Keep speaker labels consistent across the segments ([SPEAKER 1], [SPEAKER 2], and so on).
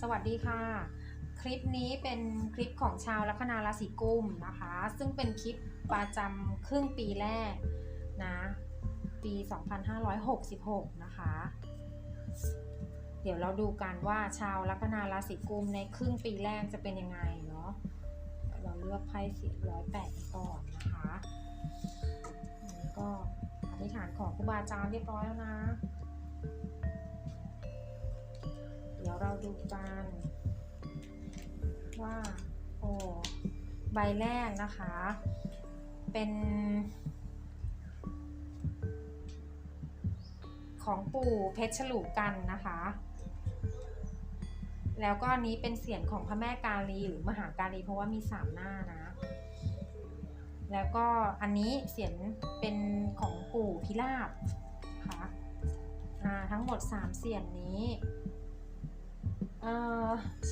[SPEAKER 1] สวัสดีค่ะ คลิปนี้เป็นคลิปของชาวลัคนาราศีกุมนะคะ ซึ่งเป็นคลิปประจำครึ่งปีแรกนะปี 2566 นะคะ เดี๋ยวเราดูกันว่าชาวลัคนาราศีกุมในครึ่งปีแรกจะเป็นยังไงเนาะเราเลือกไพ่สีร้อยแปดก่อนนะคะอันนี้ก็อธิษฐานของครูบาอาจารย์เรียบร้อยแล้วนะ เราดูกันว่าโอ้ใบแรกนะคะ เป็นของปู่เพชรฉลูกันนะคะ แล้วก็อันนี้เป็นเสียงของพระแม่กาลีหรือมหากาลีเพราะว่ามีสามหน้านะ แล้วก็อันนี้เสียงเป็นของปู่พิราบค่ะทั้งหมด3เสียงนี้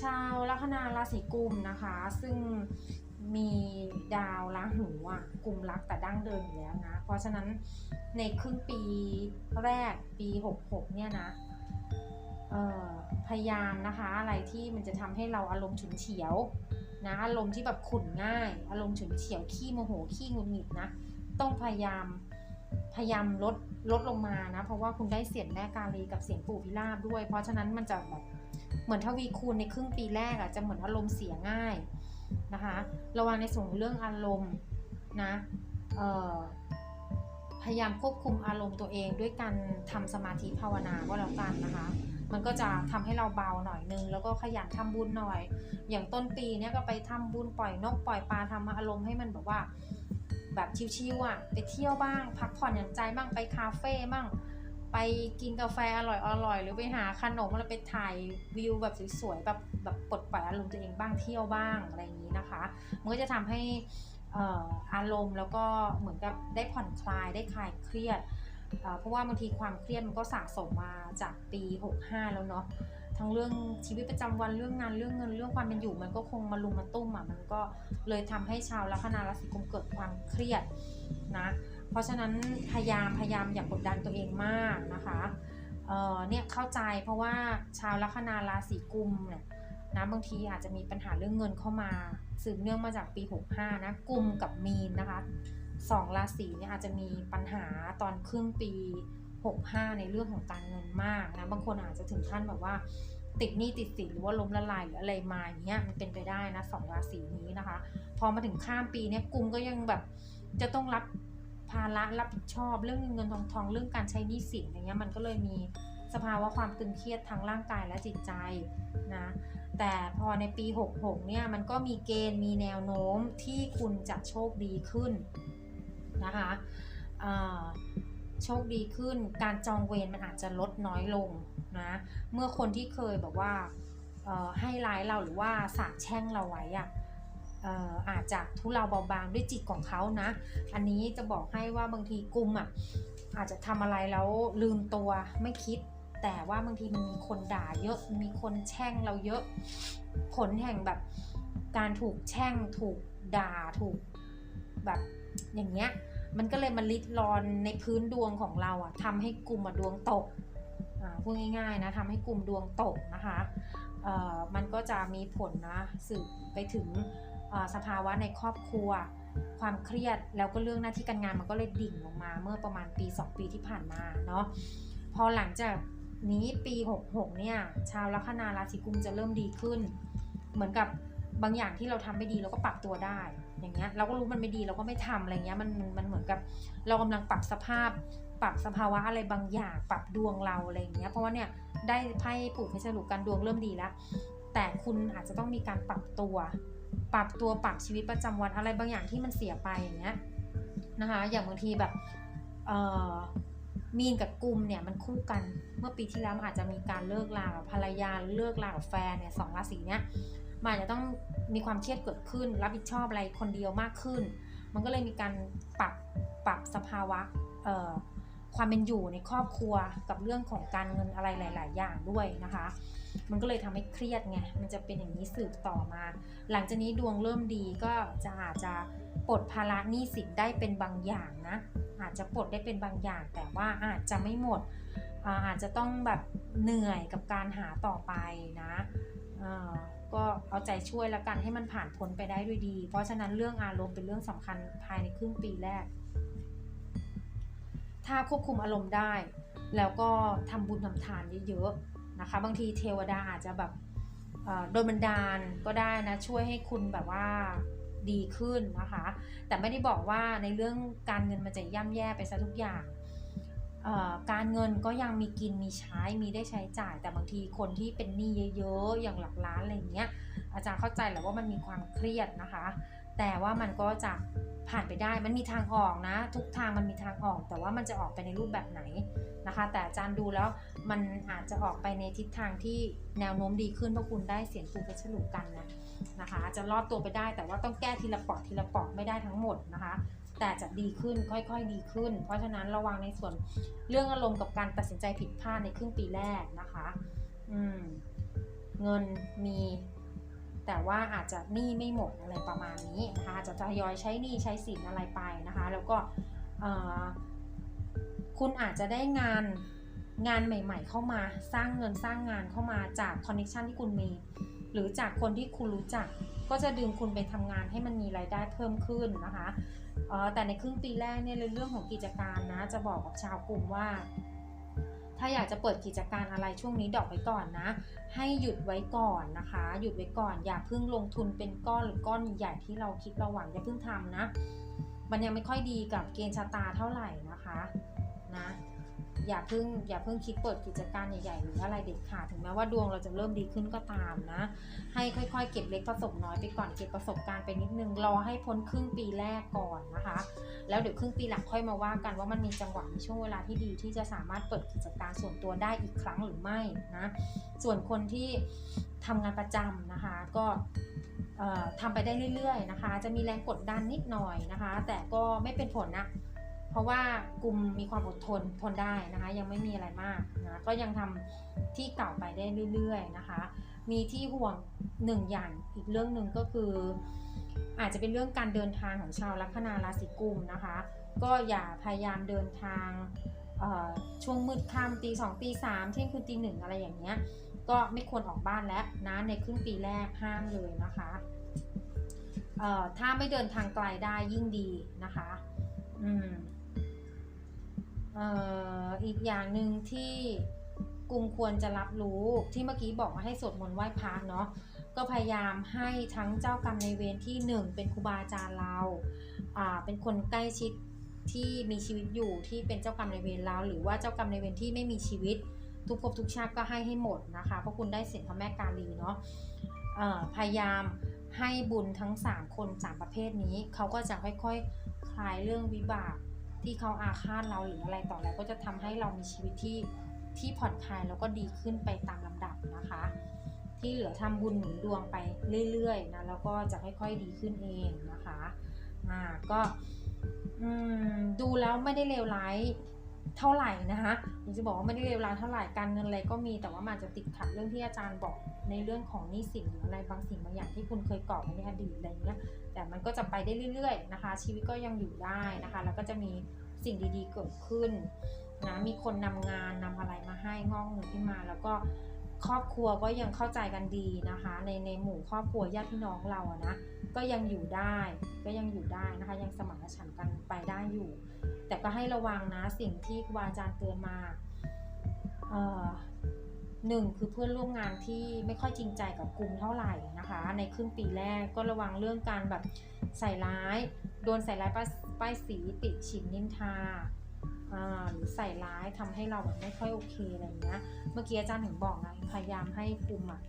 [SPEAKER 1] ชาวลัคนาราศีกุมนะคะ ซึ่งมีดาวราหูอะกลุ่มรักแต่ดั้งเดิมอยู่แล้วนะ เพราะฉะนั้นในครึ่งปีแรกปี 66 เนี่ยนะพยายามนะคะ อะไรที่มันจะทำให้เราอารมณ์ฉุนเฉียวนะอารมณ์ที่แบบขุ่นง่าย อารมณ์ฉุนเฉียวขี้โมโหขี้หงุดหงิดนะ ต้องพยายามพยายามลดลดลงมานะ เพราะว่าคุณได้เสียงแม่กาลีกับเสียงปู่พิราบด้วย เพราะฉะนั้นมันจะแบบ เหมือนทวีคูณในครึ่งปีแรกอะจะเหมือนอารมณ์เสียง่ายนะคะ ระวังในส่วนเรื่องอารมณ์นะพยายามควบคุมอารมณ์ตัวเองด้วยการทำสมาธิภาวนาก็แล้วกันนะคะ มันก็จะทำให้เราเบาหน่อยนึง แล้วก็ขยันทำบุญหน่อย อย่างต้นปีเนี้ยก็ไปทำบุญปล่อยนกปล่อยปลาทำอารมณ์ให้มันแบบว่า แบบชิวๆอะไปเที่ยวบ้าง พักผ่อนหย่อนใจบ้างไปคาเฟ่บ้าง ไปกินกาแฟอร่อยอร่อยๆหรือไปหาขนมแล้วไปถ่ายวิวแบบสวยๆแบบแบบปลดปล่อยอารมณ์ตัวเองบ้างเที่ยวบ้างอะไรอย่างนี้นะคะมันก็จะทำให้อารมณ์แล้วก็เหมือนกับได้ผ่อนคลายได้คลายเครียด เพราะว่าบางทีความเครียดมันก็สะสมมาจากปี 65 แล้วเนาะทั้งเรื่องชีวิตประจำวันเรื่องงานเรื่องเงินเรื่องความเป็นอยู่ มันก็คงมาลุมมาตุ้มอะมันก็เลยทำให้ชาวลัคนาราศีกุมเกิดความเครียดนะ เพราะฉะนั้นพยายามพยายามอย่ากดดันตัวเองมากนะคะเเนี่ยเข้าใจเพราะว่าชาวลัคนาราศีกุมเนี่ยนะบางทีอาจจะมีปัญหาเรื่องเงินเข้ามาสืบเนื่องมาจากปี 65 นะกุมกับมีนนะคะสองราศีเนี่ยอาจจะมีปัญหาตอนครึ่งปี 65 ในเรื่องของการเงินมากนะบางคนอาจจะถึงขั้นแบบว่าติดหนี้ติดสินหรือว่าล้มละลายหรืออะไรมาอย่างเงี้ยมันเป็นไปได้นะสองราศีนี้นะคะ พอมาถึงข้ามปีเนี่ยกุมก็ยังแบบจะต้องรับ ภาระรับผิดชอบเรื่องเงินทองทองเรื่องการใช้หนี้สินอย่างเงี้ยมันก็เลยมีสภาวะความตึงเครียดทั้งร่างกายและจิตใจนะแต่พอในปี 66 เนี่ยมันก็มีเกณฑ์มีแนวโน้มที่คุณจะโชคดีขึ้นนะคะโชคดีขึ้นการจองเวรมันอาจจะลดน้อยลงนะเมื่อคนที่เคยแบบว่าให้ร้ายเราหรือว่าสาบแช่งเราไว้อะ อาจจะทุเลาเบาบางด้วยจิตของเขานะ อันนี้จะบอกให้ว่าบางทีกลุ่มอะอาจจะทำอะไรแล้วลืมตัวไม่คิด แต่ว่าบางทีมันมีคนด่าเยอะมีคนแช่งเราเยอะผลแห่งแบบการถูกแช่งถูกด่าถูกแบบอย่างเงี้ยมันก็เลยมาลิดรอนในพื้นดวงของเราอะทำให้กลุ่มดวงตกพูดง่ายๆนะทำให้กลุ่มดวงตกนะคะมันก็จะมีผลนะสืบไปถึง สภาวะในครอบครัว ความเครียดแล้วก็เรื่องหน้าที่การงานมันก็เลยดิ่งลงมา เมื่อประมาณปี 2 ปีที่ผ่านมาเนาะพอหลังจากนี้ปี 66 เนี่ย ชาวลัคนาราศีกุมจะเริ่มดีขึ้น เหมือนกับบางอย่างที่เราทำไม่ดีเราก็ปรับตัวได้ อย่างเงี้ยเราก็รู้มันไม่ดีเราก็ไม่ทำอะไรเงี้ยมันมันเหมือนกับเรากำลังปรับสภาพ ปรับสภาวะอะไรบางอย่าง ปรับดวงเราอะไรเงี้ยเพราะว่าเนี่ยได้ไพ่ปู่เพชรฉลูกันดวงเริ่มดีแล้ว แต่คุณอาจจะต้องมีการปรับตัว ปรับตัวปรับชีวิตประจำวันอะไรบางอย่างที่มันเสียไปอย่างเงี้ยนะคะ อย่างบางทีแบบเออมีนกับกุมเนี่ยมันคู่กันเมื่อปีที่แล้วอาจจะมีการเลิกลากับภรรยาเลิกลากับแฟนเนี่ยสองราศีเนี้ยมันอาจจะต้องมีความเครียดเกิดขึ้น รับผิดชอบอะไรคนเดียวมากขึ้น มันก็เลยมีการปรับปรับสภาวะเออ ความเป็นอยู่ในครอบครัวกับเรื่องของการเงินอะไรหลาย ๆ อย่างด้วยนะคะ มันก็เลยทำให้เครียดไง มันจะเป็นอย่างนี้สืบต่อมา หลังจากนี้ดวงเริ่มดีก็จะอาจจะปลดภาระหนี้สินได้เป็นบางอย่างนะ อาจจะปลดได้เป็นบางอย่าง แต่ว่าอาจจะไม่หมด อาจจะต้องแบบเหนื่อยกับการหาต่อไปนะก็เอาใจช่วยแล้วกันให้มันผ่านพ้นไปได้ด้วยดี เพราะฉะนั้นเรื่องอารมณ์เป็นเรื่องสำคัญภายในครึ่งปีแรก ถ้าควบคุมอารมณ์ได้ แล้วก็ทำบุญทำทานเยอะๆนะคะ บางทีเทวดาอาจจะแบบอ่อโดนบันดาลก็ได้นะ ช่วยให้คุณแบบว่าดีขึ้นนะคะ แต่ไม่ได้บอกว่าในเรื่องการเงินมันจะย่ำแย่ไปซะทุกอย่างการเงินก็ยังมีกินมีใช้มีได้ใช้จ่าย แต่บางทีคนที่เป็นหนี้เยอะๆ อย่างหลักล้านอะไรเงี้ยอาจารย์เข้าใจแหละว่ามันมีความเครียดนะคะ แต่ว่ามันก็จะผ่านไปได้มันมีทางออกนะ ทุกทางมันมีทางออก แต่ว่ามันจะออกไปในรูปแบบไหนนะคะ แต่อาจารย์ดูแล้วมันอาจจะออกไปในทิศทางที่แนวโน้มดีขึ้นเพราะคุณได้เสียงปูเพชรฉลูกันนะนะคะอาจจะรอบตัวไปได้แต่ว่าต้องแก้ทีละปอดทีละปอดไม่ได้ทั้งหมดนะคะ แต่จะดีขึ้นค่อยๆดีขึ้น เพราะฉะนั้นระวังในส่วนเรื่องอารมณ์กับการตัดสินใจผิดพลาดในครึ่งปีแรกนะคะ อืมเงินมี แต่ว่าอาจจะหนี้ไม่หมดอะไรประมาณนี้นะคะอาจจะทยอยใช้หนี้ใช้สินอะไรไปนะคะ แล้วก็คุณอาจจะได้งานงานใหม่ ๆ เข้ามาสร้างเงินสร้างงานเข้ามาจากคอนเน c t ชันที่คุณมี หรือจากคนที่คุณรู้จัก ก็จะดึงคุณไปทำงานให้มันมีรายได้เพิ่มขึ้นนะคะแต่ในครึ่งปีแรกเนี่ยเรื่องของกิจการนะจะบอกกับชาวกลุ่มว่า ถ้าอยากจะเปิดกิจการอะไรช่วงนี้ดอกไว้ก่อนนะ ให้หยุดไว้ก่อนนะคะ หยุดไว้ก่อน อย่าเพิ่งลงทุนเป็นก้อนหรือก้อนใหญ่ที่เราคิดเราหวังอย่าเพิ่งทำนะ มันยังไม่ค่อยดีกับเกณฑ์ชะตาเท่าไหร่นะคะนะ อย่าเพิ่งอย่าเพิ่งคิดเปิดกิจการใหญ่ๆหรืออะไรเด็ดขาดถึงแม้ว่าดวงเราจะเริ่มดีขึ้นก็ตามนะ ให้ค่อยๆ เก็บเล็กผสมน้อยไปก่อนเก็บประสบการณ์ไปนิดนึงรอให้พ้นครึ่งปีแรกก่อนนะคะ แล้วเดี๋ยวครึ่งปีหลังค่อยมาว่ากันว่ามันมีจังหวะมีช่วงเวลาที่ดีที่จะสามารถเปิดกิจการส่วนตัวได้อีกครั้งหรือไม่นะส่วนคนที่ทำงานประจำนะคะก็ทำไปได้เรื่อยๆนะคะ จะมีแรงกดดันนิดหน่อยนะคะ แต่ก็ไม่เป็นผลนะ ราะว่ากลุ่มมีความอดทนทนได้นะคะ ยังไม่มีอะไรมากนะก็ยังทำที่เก่าไปได้เรื่อย ๆนะคะ มีที่ห่วงหนึ่งอย่างอีกเรื่องหนึ่งก็คือ อาจจะเป็นเรื่องการเดินทางของชาวลัคนาราศีกุมนะคะ ก็อย่าพยายามเดินทางช่วงมืดค่ำตีสองตีสามเที่ยงคืนตีหนึ่งอะไรอย่างเงี้ยก็ไม่ควรออกบ้านแล้วนะในครึ่งปีแรกห้ามเลยนะคะถ้าไม่เดินทางไกลได้ยิ่งดีนะคะ อืม อีกอย่างหนึ่งที่กลุ่มควรจะรับรู้ที่เมื่อกี้บอกว่าให้สวดมนต์ไหว้พระเนาะก็พยายามให้ทั้งเจ้ากรรมในเวรที่หนึ่งเป็นครูบาอาจารย์เราเป็นคนใกล้ชิดที่มีชีวิตอยู่ที่เป็นเจ้ากรรมในเวรเราหรือว่าเจ้ากรรมในเวรที่ไม่มีชีวิต ทุกภพทุกชาติก็ให้ให้หมดนะคะเพราะคุณได้เสียงพระแม่กาลีเนาะพยายามให้บุญทั้ง 3 คน 3 ประเภทนี้เขาก็จะค่อยๆคคลายเรื่องวิบาก ที่เขาอาฆาตเราหรืออะไรต่ออะไรก็จะทำให้เรามีชีวิตที่ที่ผ่อนคลายแล้วก็ดีขึ้นไปตามลำดับนะคะ ที่เหลือทำบุญหนุนดวงไปเรื่อยๆนะแล้วก็จะค่อยๆดีขึ้นเองนะคะอ่าก็ดูแล้วไม่ได้เลวร้าย เท่าไหร่นะคะอยากจะบอกว่าไม่ได้เลวร้ายเท่าไหร่การเงินอะไรก็มีแต่ว่ามันอาจจะติดขัดเรื่องที่อาจารย์บอกในเรื่องของหนี้สินหรืออะไรบางสิ่งบางอย่างที่คุณเคยก่อไว้ในอดีตอะไรเงี้ยแต่มันก็จะไปได้เรื่อยๆนะคะ ชีวิตก็ยังอยู่ได้นะคะ แล้วก็จะมีสิ่งดีๆเกิดขึ้นนะมีคนนำงานนำอะไรมาให้งอกเงินขึ้นมาแล้วก็ครอบครัวก็ยังเข้าใจกันดีนะคะ ในในหมู่ครอบครัวญาติพี่น้องเราอะนะก็ยังอยู่ได้ ก็ยังอยู่ได้นะคะ ยังสมานฉันท์กันไปได้อยู่ แต่ก็ให้ระวังนะสิ่งที่ครูบาอาจารย์เตือนมาหนึ่งคือเพื่อนร่วมงานที่ไม่ค่อยจริงใจกับกลุ่มเท่าไหร่นะคะ ในครึ่งปีแรกก็ระวังเรื่องการแบบใส่ร้าย โดนใส่ร้ายป้ายสีติฉินนินทาหรือใส่ร้ายทำให้เราแบบไม่ค่อยโอเคอะไรเงี้ยเมื่อกี้อาจารย์ถึงบอกไงพยายามให้กลุ่มอะ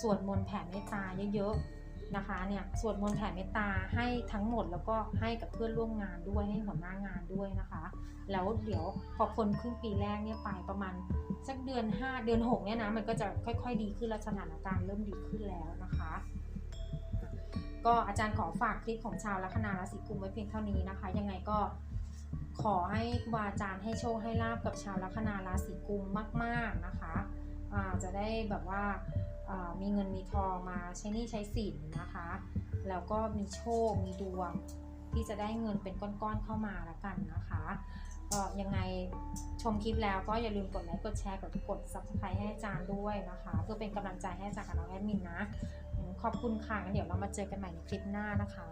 [SPEAKER 1] สวดมนต์แผ่เมตตาเยอะๆ นะคะเนี่ยสวดมนต์แผ่เมตตาให้ทั้งหมดแล้วก็ให้กับเพื่อนร่วมงานด้วยให้หัวหน้างานด้วยนะคะ แล้วเดี๋ยวพอพ้นครึ่งปีแรกเนี่ยไปประมาณสักเดือน 5 เดือน6เนี่ยนะมันก็จะค่อยๆ ดีขึ้นและสถานการณ์เริ่มดีขึ้นแล้วนะคะ ก็อาจารย์ขอฝากคลิปของชาวลัคนาราศีกุมไว้เพียงเท่านี้นะคะ ยังไงก็ขอให้ครูบาอาจารย์ให้โชคให้ลาบกับชาวลัคนาราศีกุมมาก ๆนะคะอ่าจะได้แบบว่า มีเงินมีทองมาใช้หนี้ใช้สินนะคะ แล้วก็มีโชค มีดวงที่จะได้เงินเป็นก้อนๆเข้ามาแล้วกันนะคะ ก็ยังไงชมคลิปแล้วก็อย่าลืมกดไลค์ กดแชร์ กดกด subscribe ให้อาจารย์ด้วยนะคะ เพื่อเป็นกำลังใจให้อาจารย์กับน้องแอดมินนะ ขอบคุณค่ะงั้นเดี๋ยวเรามาเจอกันใหม่ในคลิปหน้านะคะ